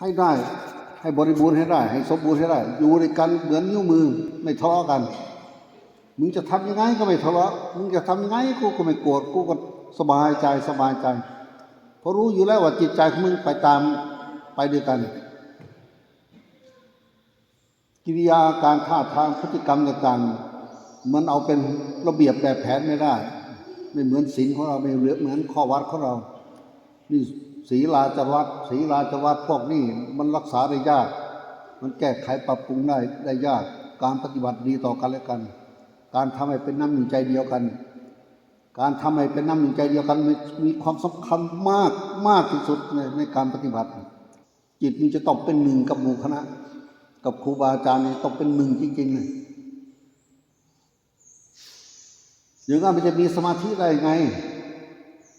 ให้ได้ ให้บริบูรณ์ให้ได้ ให้สมบูรณ์ให้ได้ อยู่ด้วยกันเหมือนนิ้วมือไม่ทะเลาะกัน มึงจะทำยังไงก็ไม่ทะเลาะมึงจะทำยังไงกูก็ไม่โกรธกูก็สบายใจสบายใจ เพราะรู้อยู่แล้วว่าจิตใจของมึงไปตามไปด้วยกัน กิริยาการท่าทางพฤติกรรมต่างๆมันเอาเป็นระเบียบแบบแผนไม่ได้ ไม่เหมือนศีลของเราไม่เหมือนข้อวัดของเรานี่ ศีลาจวัดศีลาจวัดพวกนี้มันรักษาได้ยาก มันแก้ไขปรับปรุงได้ได้ยาก การปฏิบัติดีต่อกันและกัน การทำให้เป็นน้ำหนึ่งใจเดียวกัน การทำให้เป็นน้ำหนึ่งใจเดียวกันมีความสำคัญมากมากที่สุดในในการปฏิบัติ จิตมันจะต้องเป็นหนึ่งกับหมู่คณะ กับครูบาอาจารย์นี่ต้องเป็นหนึ่งจริงๆเลยอย่างนั้นมันจะมีสมาธิได้ไง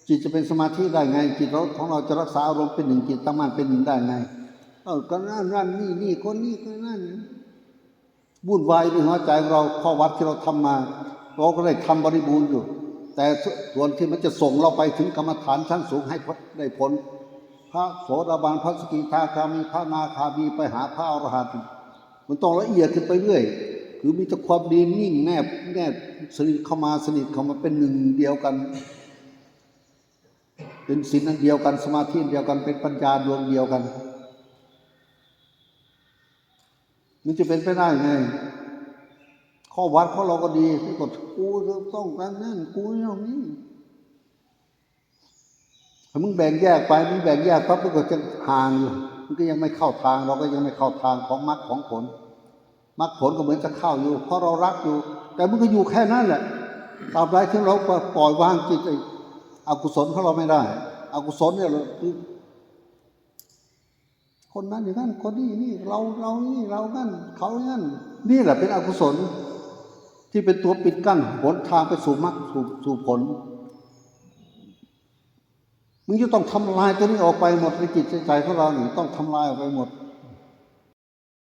จิตจะเป็นสมาธิได้ไง จิตเราของเราจะรักษาอารมณ์เป็นหนึ่งจิตตั้งมั่นเป็นหนึ่งได้ไง เออก็นั่นนั่นนี่นี่คนนี้คนนั่นวุ่นวายในหัวใจของเราข้อวัดที่เราทำมา เราก็ได้ทำบริบูรณ์อยู่ แต่ส่วนที่มันจะส่งเราไปถึงกรรมฐานชั้นสูงให้ได้ผล พระโสดาบันพระสกิทาคามีพระนาคามีไปหาพระอรหันต์มันต้องละเอียดขึ้นไปเรื่อยคือมีแต่ความดีนิ่งแนบแนบสนิทเข้ามาสนิทเข้ามาเป็นหนึ่งเดียวกัน เป็นศีลอันเดียวกันสมาธิเดียวกันเป็นปัญญาดวงเดียวกัน มันจะเป็นไปได้ไง ข้อวัดของเราก็ดีที่กดกูต้องการนั่นกูอย่างนี้ถ้ามึงแบ่งแยกไปมึงแบ่งแยกปั๊บมันก็จะห่างอยู่มันก็ยังไม่เข้าทาง เราก็ยังไม่เข้าทางของมรรคของผลมรรคผลก็เหมือนจะเข้าอยู่ เพราะเรารักอยู่ แต่มันก็อยู่แค่นั้นแหละตราบใดที่เราปล่อยวางจิตไอกุศลของเราไม่ได้ อกุศลเนี่ยคือคนนั้นอย่างนั้นคนนี้นี่เราเรานี่เรานั่นเขาอย่างนั้นนี่แหละเป็นอกุศล ที่เป็นตัวปิดกั้นหนทางไปสู่มรรคสู่สู่ผลมึงจะต้องทำลายตัวนี้ออกไปหมดในจิตใจของเรานี่ต้องทำลายออกไปหมด